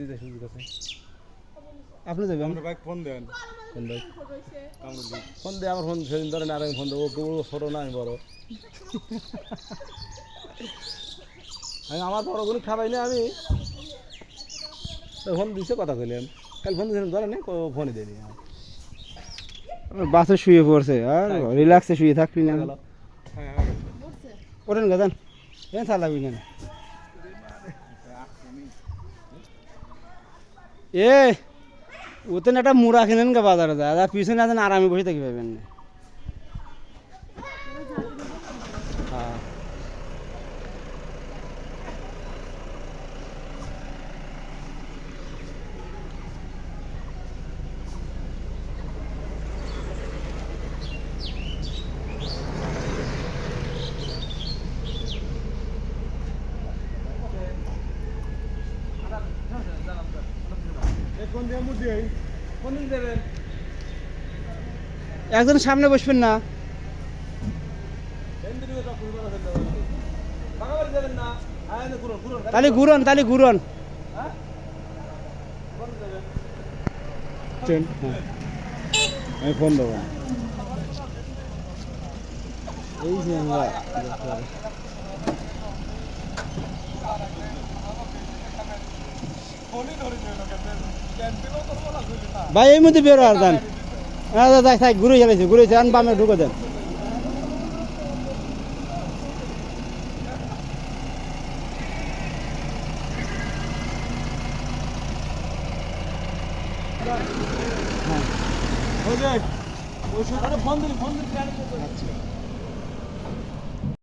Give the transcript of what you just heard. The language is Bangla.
দিতে সুযোগ আছে আপনি যাবেন? আমরা বাইক ফোন দেন। ফোন দেয় ফোন দিয়ে আমার ফোন সেদিন ধরেন আর আমি ফোন দেবো। ও ছোটো না আমি বড়। আমি আমার বড় কোনো খাবাই না আমি। ফোন দিছে কথা কইলাম কাল ফোন দিয়েছিলাম ধরে নেই ফোনই দেয়নি আমার। বাসে শুয়ে পড়ছে আর রিল্যাক্সে শুয়ে থাকবি না। হ্যাঁ হ্যাঁ ওঠেন গাদান এন থা লাগবি না। এ ওতেন একটা মুড়া কিনেন গা বাজারে যায় আর পিছনে আছেন আরামে বসে থাকি পাবেন না হ্যাঁ কোন দিয়ে মুখ দিয়ে কোন দিন দেবেন একজন সামনে বসবেন না। না? ঘুরুন তাহলে ঘুরন তাহলে ঘুরন। আমি ফোন দেবো। এই আমরা ভাই এই মধ্যে বেরো আর দেন দেখ থাক ঘুরে চালাইছে ঘুরে চান বামে ঢুকে দেন। ফোন দিন ফোন